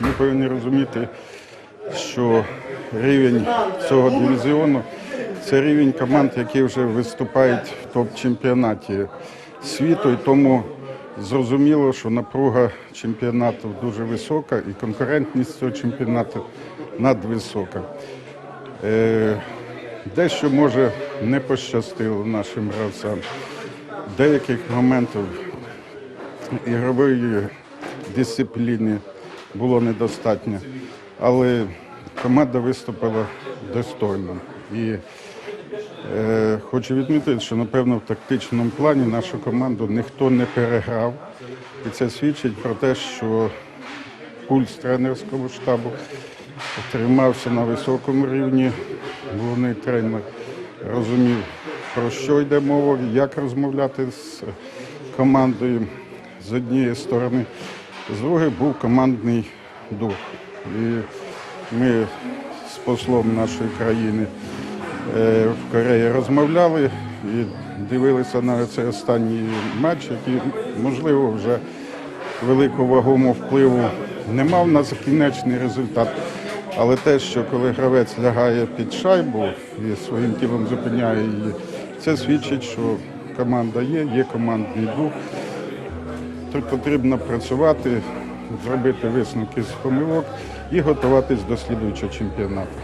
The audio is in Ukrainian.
ми повинні розуміти, що рівень цього дивізіону це рівень команд, які вже виступають в топ-чемпіонаті світу, і тому зрозуміло, що напруга чемпіонату дуже висока і конкурентність цього чемпіонату надвисока. Е, Дещо може не пощастило нашим гравцям. Деяких моментів ігрової дисципліни було недостатньо, але команда виступила достойно. І е, хочу відмітити, що напевно в тактичному плані нашу команду ніхто не переграв. І це свідчить про те, що пульс тренерського штабу тримався на високому рівні. Головний тренер розумів, про що йде мова, як розмовляти з командою з однієї сторони, з другої був командний дух. І ми з послом нашої країни е, в Кореї розмовляли і дивилися на цей останній матч, який, можливо, вже великого вагому впливу не мав на кінечний результат. Але те, що коли гравець лягає під шайбу і своїм тілом зупиняє її, це свідчить, що команда є, є командний дух. Тут потрібно працювати, зробити висновки з помилок і готуватись до слідуючого чемпіонату.